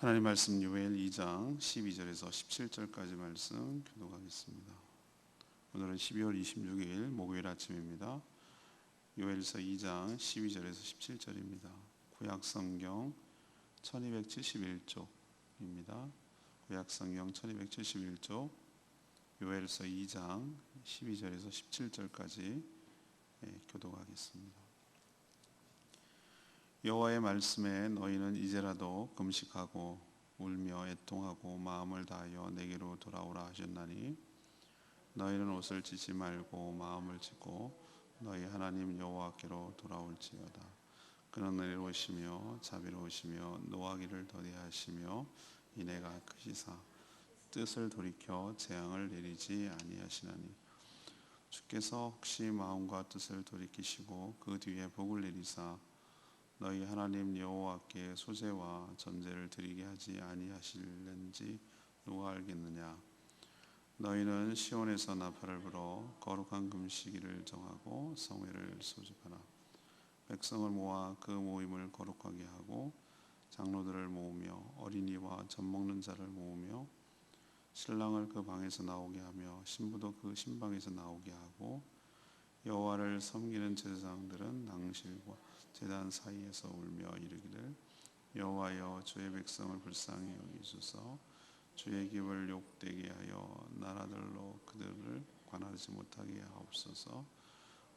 하나님 말씀 요엘 2장 12절에서 17절까지 말씀 교독하겠습니다. 오늘은 12월 26일 목요일 아침입니다. 요엘서 2장 12절에서 17절입니다. 구약 성경 1271쪽입니다. 구약 성경 1271쪽 요엘서 2장 12절에서 17절까지 예, 교독하겠습니다. 여호와의 말씀에 너희는 이제라도 금식하고 울며 애통하고 마음을 다하여 내게로 돌아오라 하셨나니 너희는 옷을 찢지 말고 마음을 찢고 너희 하나님 여호와께로 돌아올지어다. 그는 의로우시며 자비로우시며 노하기를 더디하시며 이내가 크시사 뜻을 돌이켜 재앙을 내리지 아니하시나니 주께서 혹시 마음과 뜻을 돌이키시고 그 뒤에 복을 내리사 너희 하나님 여호와께 소제와 전제를 드리게 하지 아니하실는지 누가 알겠느냐? 너희는 시온에서 나팔을 불어 거룩한 금식일을 정하고 성회를 소집하라. 백성을 모아 그 모임을 거룩하게 하고 장로들을 모으며 어린이와 젖 먹는 자를 모으며 신랑을 그 방에서 나오게 하며 신부도 그 신방에서 나오게 하고 여호와를 섬기는 제사장들은 낭실과 제단 사이에서 울며 이르기를 여호와여 주의 백성을 불쌍히 여기소서. 주의 기을 욕되게 하여 나라들로 그들을 관하지 못하게 하옵소서.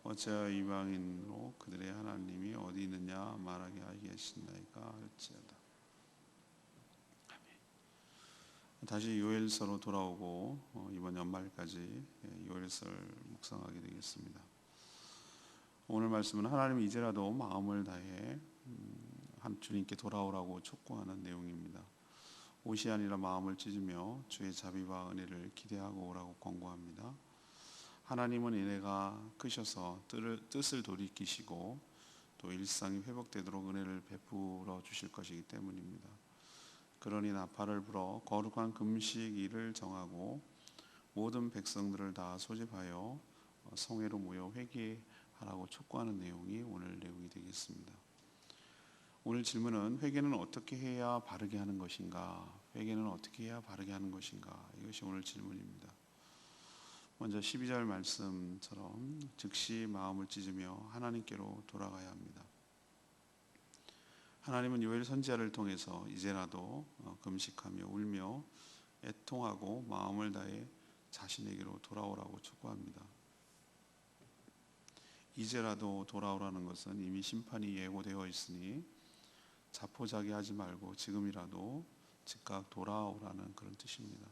어찌하여 이방인으로 그들의 하나님이 어디 있느냐 말하게 하겠나이까 할지어다. 다시 요엘서로 돌아오고 어, 이번 연말까지 예, 요엘서를 묵상하게 되겠습니다. 오늘 말씀은 하나님 이제라도 마음을 다해 음, 한 주님께 돌아오라고 촉구하는 내용입니다. 옷이 아니라 마음을 찢으며 주의 자비와 은혜를 기대하고 오라고 권고합니다. 하나님은 은혜가 크셔서 뜻을 돌이키시고 또 일상이 회복되도록 은혜를 베풀어 주실 것이기 때문입니다. 그러니 나팔을 불어 거룩한 금식일을 정하고 모든 백성들을 다 소집하여 성회로 모여 회개 하라고 촉구하는 내용이 오늘 내용이 되겠습니다. 오늘 질문은 회개는 어떻게 해야 바르게 하는 것인가? 회개는 어떻게 해야 바르게 하는 것인가? 이것이 오늘 질문입니다. 먼저 12절 말씀처럼 즉시 마음을 찢으며 하나님께로 돌아가야 합니다. 하나님은 요엘 선지자를 통해서 이제라도 어, 금식하며 울며 애통하고 마음을 다해 자신에게로 돌아오라고 촉구합니다. 이제라도 돌아오라는 것은 이미 심판이 예고되어 있으니 자포자기하지 말고 지금이라도 즉각 돌아오라는 그런 뜻입니다.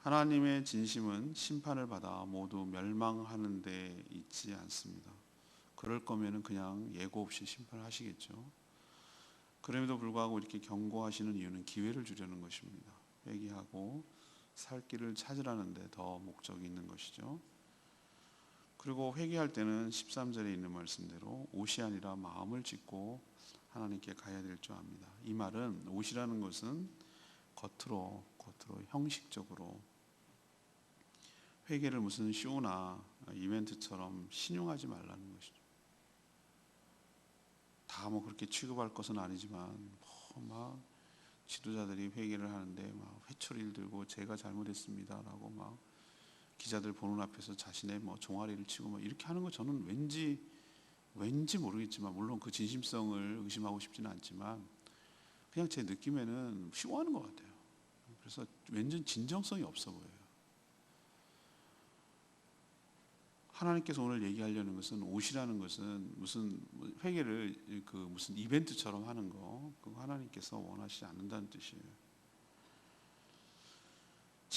하나님의 진심은 심판을 받아 모두 멸망하는 데 있지 않습니다. 그럴 거면은 그냥 예고 없이 심판을 하시겠죠. 그럼에도 불구하고 이렇게 경고하시는 이유는 기회를 주려는 것입니다. 회개하고 살 길을 찾으라는 데 더 목적이 있는 것이죠. 그리고 회개할 때는 13절에 있는 말씀대로 옷이 아니라 마음을 찢고 하나님께 가야 될 줄 압니다. 이 말은 옷이라는 것은 겉으로 겉으로 형식적으로 회개를 무슨 쇼나 이벤트처럼 신용하지 말라는 것이죠. 다 뭐 그렇게 취급할 것은 아니지만 뭐막 지도자들이 회개를 하는데 막 회초리를 들고 제가 잘못했습니다라고 막 기자들 보는 앞에서 자신의 뭐 종아리를 치고 막 이렇게 하는 거 저는 왠지 왠지 모르겠지만 물론 그 진심성을 의심하고 싶지는 않지만 그냥 제 느낌에는 쉬워하는 것 같아요. 그래서 왠지 진정성이 없어 보여요. 하나님께서 오늘 얘기하려는 것은 옷이라는 것은 무슨 회개를 그 무슨 이벤트처럼 하는 거 그거 하나님께서 원하시지 않는다는 뜻이에요.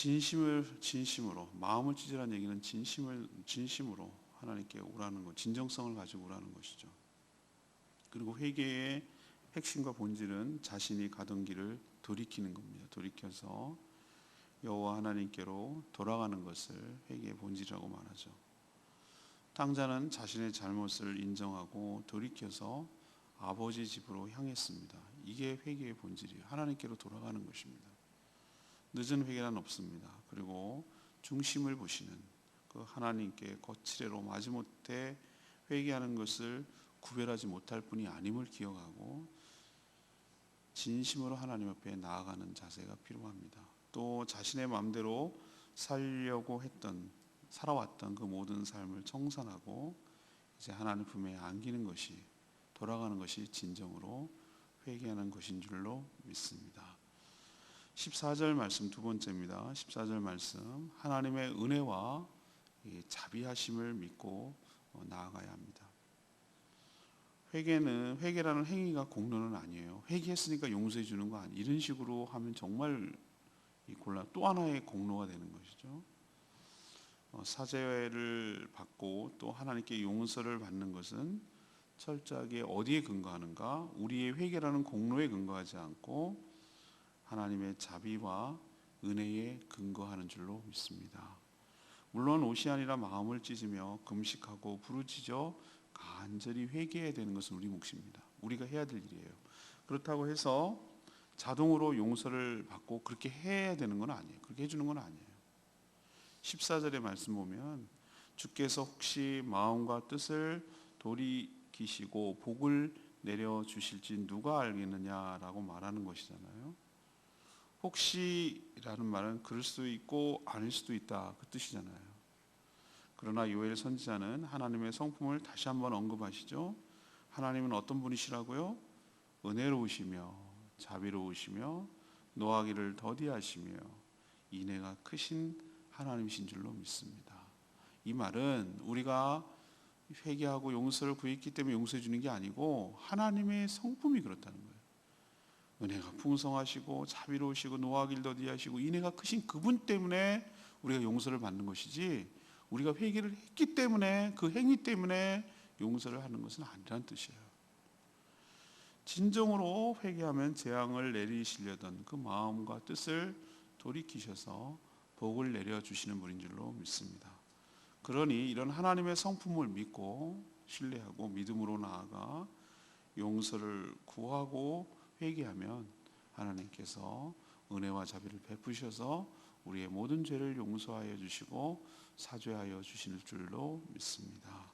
진심을 진심으로 마음을 찢으라는 얘기는 진심을 진심으로 하나님께 오라는 것, 진정성을 가지고 오라는 것이죠. 그리고 회개의 핵심과 본질은 자신이 가던 길을 돌이키는 겁니다. 돌이켜서 여호와 하나님께로 돌아가는 것을 회개의 본질이라고 말하죠. 당자는 자신의 잘못을 인정하고 돌이켜서 아버지 집으로 향했습니다. 이게 회개의 본질이에요. 하나님께로 돌아가는 것입니다. 늦은 회개는 없습니다. 그리고 중심을 보시는 그 하나님께 거칠애로 마지못해 회개하는 것을 구별하지 못할 뿐이 아님을 기억하고 진심으로 하나님 앞에 나아가는 자세가 필요합니다. 또 자신의 마음대로 살려고 했던 살아왔던 그 모든 삶을 청산하고 이제 하나님 품에 안기는 것이 돌아가는 것이 진정으로 회개하는 것인 줄로 믿습니다. 14절 말씀 두 번째입니다. 14절 말씀 하나님의 은혜와 이 자비하심을 믿고 어, 나아가야 합니다. 회개는 회개라는 행위가 공로는 아니에요. 회개했으니까 용서해 주는 거 아니. 이런 식으로 하면 정말 이 곤란 또 하나의 공로가 되는 것이죠. 어, 사죄를 받고 또 하나님께 용서를 받는 것은 철저하게 어디에 근거하는가? 우리의 회개라는 공로에 근거하지 않고 하나님의 자비와 은혜에 근거하는 줄로 믿습니다. 물론 옷이 아니라 마음을 찢으며 금식하고 부르짖어 간절히 회개해야 되는 것은 우리 몫입니다. 우리가 해야 될 일이에요. 그렇다고 해서 자동으로 용서를 받고 그렇게 해야 되는 건 아니에요. 그렇게 해주는 건 아니에요. 14절의 말씀 보면 주께서 혹시 마음과 뜻을 돌이키시고 복을 내려 주실지 누가 알겠느냐라고 말하는 것이잖아요. 혹시라는 말은 그럴 수도 있고 아닐 수도 있다 그 뜻이잖아요. 그러나 요엘 선지자는 하나님의 성품을 다시 한번 언급하시죠. 하나님은 어떤 분이시라고요? 은혜로우시며 자비로우시며 노하기를 더디하시며 인애가 크신 하나님이신 줄로 믿습니다. 이 말은 우리가 회개하고 용서를 구했기 때문에 용서해 주는 게 아니고 하나님의 성품이 그렇다는 거예요. 은혜가 풍성하시고 자비로우시고 노하기를 더디하시고 인애가 크신 그분 때문에 우리가 용서를 받는 것이지 우리가 회개를 했기 때문에 그 행위 때문에 용서를 하는 것은 아니라는 뜻이에요. 진정으로 회개하면 재앙을 내리시려던 그 마음과 뜻을 돌이키셔서 복을 내려 주시는 분인 줄로 믿습니다. 그러니 이런 하나님의 성품을 믿고 신뢰하고 믿음으로 나아가 용서를 구하고 회개하면 하나님께서 은혜와 자비를 베푸셔서 우리의 모든 죄를 용서하여 주시고 사죄하여 주실 줄로 믿습니다.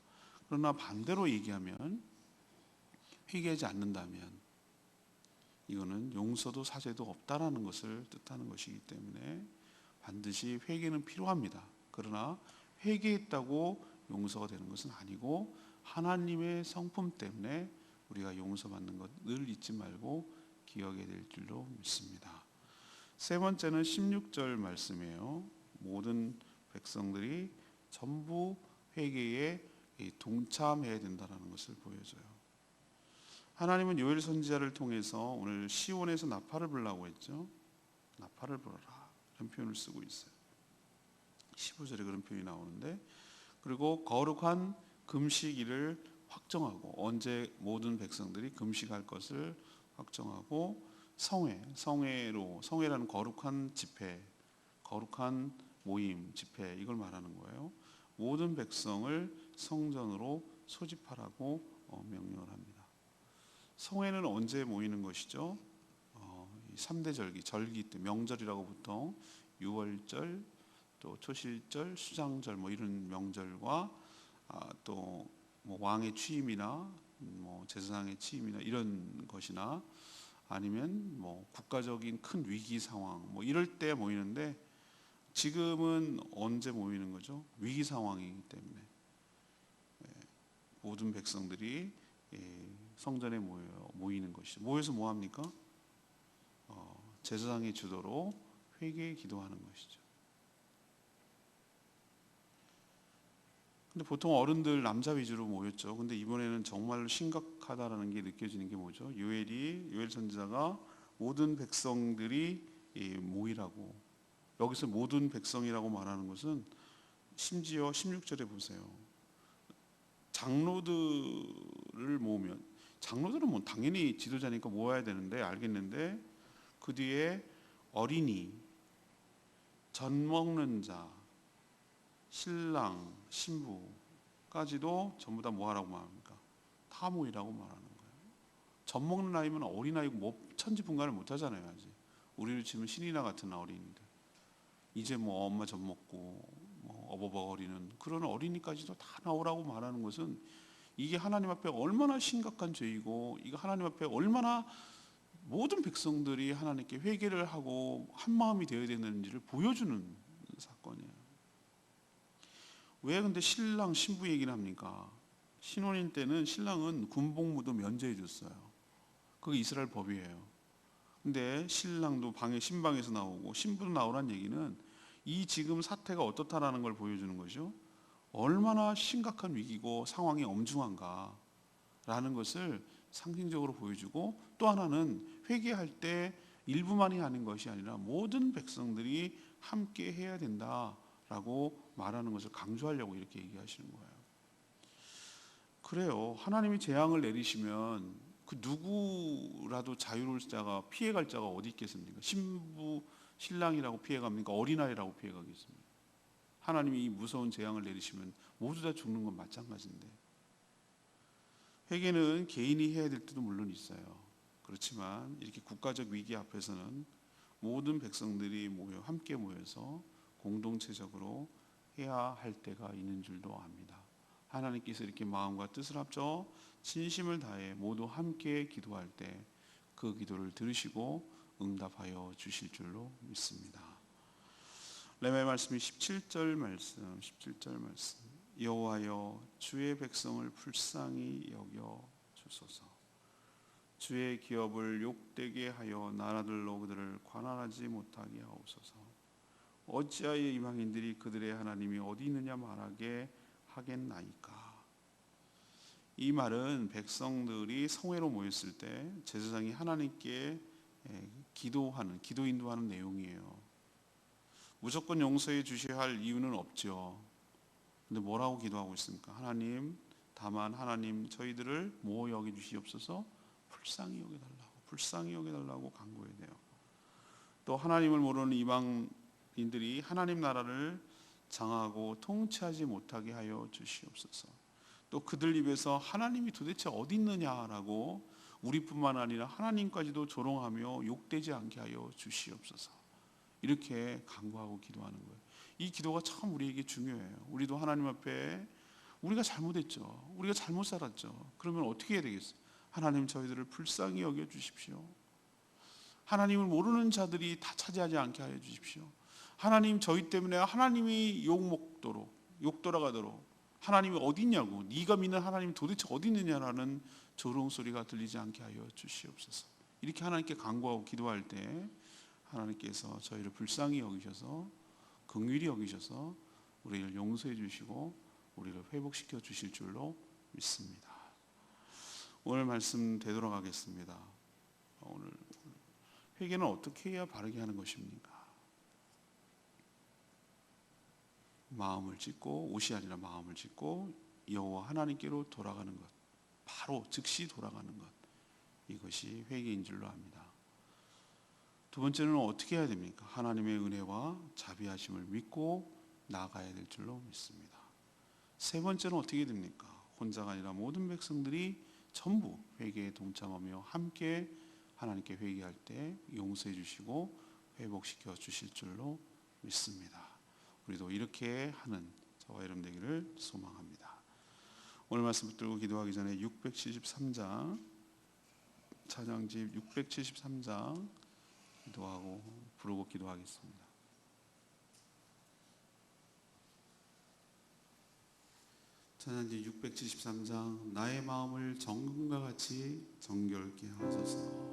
그러나 반대로 얘기하면 회개하지 않는다면 이거는 용서도 사죄도 없다라는 것을 뜻하는 것이기 때문에 반드시 회개는 필요합니다. 그러나 회개했다고 용서가 되는 것은 아니고 하나님의 성품 때문에 우리가 용서받는 것 늘 잊지 말고 기억해야 될 줄로 믿습니다. 세 번째는 16절 말씀이에요. 모든 백성들이 전부 회개에 동참해야 된다는 것을 보여줘요. 하나님은 요엘 선지자를 통해서 오늘 시온에서 나팔을 불라고 했죠. 나팔을 불어라 이런 표현을 쓰고 있어요. 15절에 그런 표현이 나오는데 그리고 거룩한 금식일을 확정하고 언제 모든 백성들이 금식할 것을 확정하고 성회, 성회로 성회라는 거룩한 집회, 거룩한 모임, 집회 이걸 말하는 거예요. 모든 백성을 성전으로 소집하라고 어, 명령을 합니다. 성회는 언제 모이는 것이죠? 어, 3대 절기, 절기 때 명절이라고 보통 6월절, 또 초실절, 수장절 뭐 이런 명절과 아, 또뭐 왕의 취임이나 뭐 제사장의 취임이나 이런 것이나 아니면 뭐 국가적인 큰 위기 상황 뭐 이럴 때 모이는데 지금은 언제 모이는 거죠? 위기 상황이기 때문에 예, 모든 백성들이 예, 성전에 모여 모이는 것이죠. 모여서 뭐 합니까? 어, 제사장의 주도로 회개 기도하는 것이죠. 근데 보통 어른들 남자 위주로 모였죠. 근데 이번에는 정말로 심각하다라는 게 느껴지는 게 뭐죠? 요엘이 요엘 선지자가 모든 백성들이 예, 모이라고 여기서 모든 백성이라고 말하는 것은 심지어 16절에 보세요. 장로들을 모으면 장로들은 뭐 당연히 지도자니까 모아야 되는데 알겠는데 그 뒤에 어린이, 전 먹는 자, 신랑, 신부까지도 전부 다 뭐하라고 말합니까? 다 모이라고 말하는 거예요. 젖 먹는 아이면 어린 아이고 뭐 천지 분간을 못 하잖아요 아직. 우리를 치면 신이나 같은 어린이들. 이제 뭐 엄마 젖 먹고 뭐 어버버거리는 그런 어린이까지도 다 나오라고 말하는 것은 이게 하나님 앞에 얼마나 심각한 죄이고 이거 하나님 앞에 얼마나 모든 백성들이 하나님께 회개를 하고 한 마음이 되어야 되는지를 보여주는 사건이에요. 왜 근데 신랑 신부 얘기를 합니까? 신혼일 때는 신랑은 군복무도 면제해 줬어요. 그게 이스라엘 법이에요. 근데 신랑도 방에 신방에서 나오고 신부도 나오란 얘기는 이 지금 사태가 어떻다라는 걸 보여주는 거죠. 얼마나 심각한 위기고 상황이 엄중한가라는 것을 상징적으로 보여주고 또 하나는 회개할 때 일부만이 하는 것이 아니라 모든 백성들이 함께 해야 된다라고 말하는 것을 강조하려고 이렇게 얘기하시는 거예요. 그래요. 하나님이 재앙을 내리시면 그 누구라도 자유로울 자가 피해갈 자가 어디 있겠습니까? 신부 신랑이라고 피해갑니까? 어린아이라고 피해가겠습니까? 하나님이 이 무서운 재앙을 내리시면 모두 다 죽는 건 마찬가지인데 회개는 개인이 해야 될 때도 물론 있어요. 그렇지만 이렇게 국가적 위기 앞에서는 모든 백성들이 모여 함께 모여서 공동체적으로 해야 할 때가 있는 줄도 압니다. 하나님께서 이렇게 마음과 뜻을 합쳐 진심을 다해 모두 함께 기도할 때 그 기도를 들으시고 응답하여 주실 줄로 믿습니다. 레메 말씀이 17절 말씀, 17절 말씀. 여호와여 주의 백성을 불쌍히 여겨 주소서. 주의 기업을 욕되게 하여 나라들로 그들을 관할하지 못하게 하옵소서. 어찌하여 이방인들이 그들의 하나님이 어디 있느냐 말하게 하겠나이까. 이 말은 백성들이 성회로 모였을 때 제사장이 하나님께 예, 기도하는 기도 인도하는 내용이에요. 무조건 용서해 주셔야 할 이유는 없죠. 근데 뭐라고 기도하고 있습니까? 하나님, 다만 하나님 저희들을 모 여겨 주시옵소서 불쌍히 여겨 달라고 불쌍히 여겨 달라고 간구해야 돼요. 또 하나님을 모르는 이방 인들이 하나님 나라를 장하고 통치하지 못하게 하여 주시옵소서. 또 그들 입에서 하나님이 도대체 어디 있느냐라고 우리뿐만 아니라 하나님까지도 조롱하며 욕되지 않게 하여 주시옵소서. 이렇게 간구하고 기도하는 거예요. 이 기도가 참 우리에게 중요해요. 우리도 하나님 앞에 우리가 잘못했죠. 우리가 잘못 살았죠. 그러면 어떻게 해야 되겠어요? 하나님 저희들을 불쌍히 여겨 주십시오. 하나님을 모르는 자들이 다 차지하지 않게 하여 주십시오. 하나님 저희 때문에 하나님이 욕 먹도록 욕 돌아가도록 하나님이 어디 있냐고 네가 믿는 하나님이 도대체 어디 있느냐라는 조롱 소리가 들리지 않게 하여 주시옵소서. 이렇게 하나님께 간구하고 기도할 때 하나님께서 저희를 불쌍히 여기셔서 긍휼히 여기셔서 우리를 용서해 주시고 우리를 회복시켜 주실 줄로 믿습니다. 오늘 말씀 되돌아가겠습니다. 오늘 회개는 어떻게 해야 바르게 하는 것입니까? 마음을 짓고 옷이 아니라 마음을 짓고 여호와 하나님께로 돌아가는 것. 바로 즉시 돌아가는 것. 이것이 회개인 줄로 압니다. 두 번째는 어떻게 해야 됩니까? 하나님의 은혜와 자비하심을 믿고 나가야 될 줄로 믿습니다. 세 번째는 어떻게 됩니까? 혼자가 아니라 모든 백성들이 전부 회개에 동참하며 함께 하나님께 회개할 때 용서해 주시고 회복시켜 주실 줄로 믿습니다. 우리도 이렇게 하는 저와 여러분 되기를 소망합니다. 오늘 말씀 붙들고 기도하기 전에 673장 찬양집 673장 기도하고 부르고 기도하겠습니다. 찬양집 673장 나의 마음을 정금과 같이 정결케 하소서.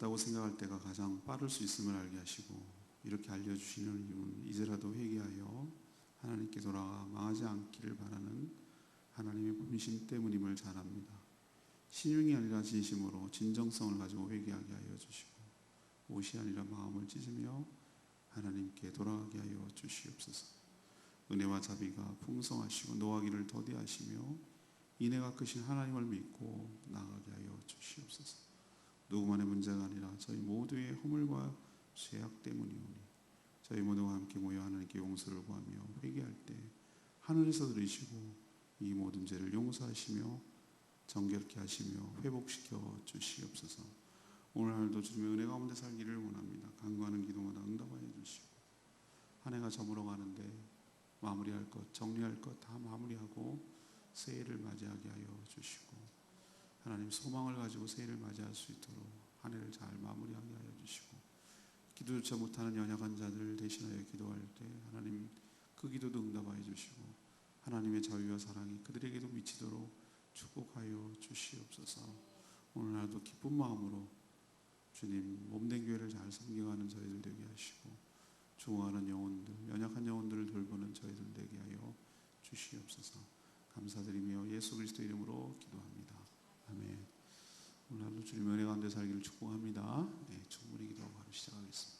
늦었다고 생각할 때가 가장 빠를 수 있음을 알게 하시고 이렇게 알려주시는 이유는 이제라도 회개하여 하나님께 돌아가 망하지 않기를 바라는 하나님의 분신 때문임을 잘 압니다. 신용이 아니라 진심으로 진정성을 가지고 회개하게 하여 주시고 옷이 아니라 마음을 찢으며 하나님께 돌아가게 하여 주시옵소서. 은혜와 자비가 풍성하시고 노하기를 더디하시며 인애가 크신 하나님을 믿고 나아가게 하여 주시옵소서. 누구만의 문제가 아니라 저희 모두의 허물과 죄악 때문이오니 저희 모두가 함께 모여 하나님께 용서를 구하며 회개할 때 하늘에서 들으시고 이 모든 죄를 용서하시며 정결케 하시며 회복시켜 주시옵소서. 오늘 하늘도 주님의 은혜 가운데 살기를 원합니다. 간구하는 기도마다 응답하여 주시고 한 해가 저물어 가는데 마무리할 것, 정리할 것 다 마무리하고 새해를 맞이하게 하여 주시고 하나님 소망을 가지고 새해를 맞이할 수 있도록 한 해를 잘 마무리하게 하여 주시고 기도조차 못하는 연약한 자들 대신하여 기도할 때 하나님 그 기도도 응답하여 주시고 하나님의 자유와 사랑이 그들에게도 미치도록 축복하여 주시옵소서. 오늘 날도 기쁜 마음으로 주님 몸된 교회를 잘 섬겨가는 저희들 되게 하시고 좋아하는 영혼들 연약한 영혼들을 돌보는 저희들 되게 하여 주시옵소서. 감사드리며 예수 그리스도 이름으로 기도합니다 아멘. 오늘 하루 주님의 은혜 가운데 살기를 축복합니다. 네, 충분히 기도하고 바로 시작하겠습니다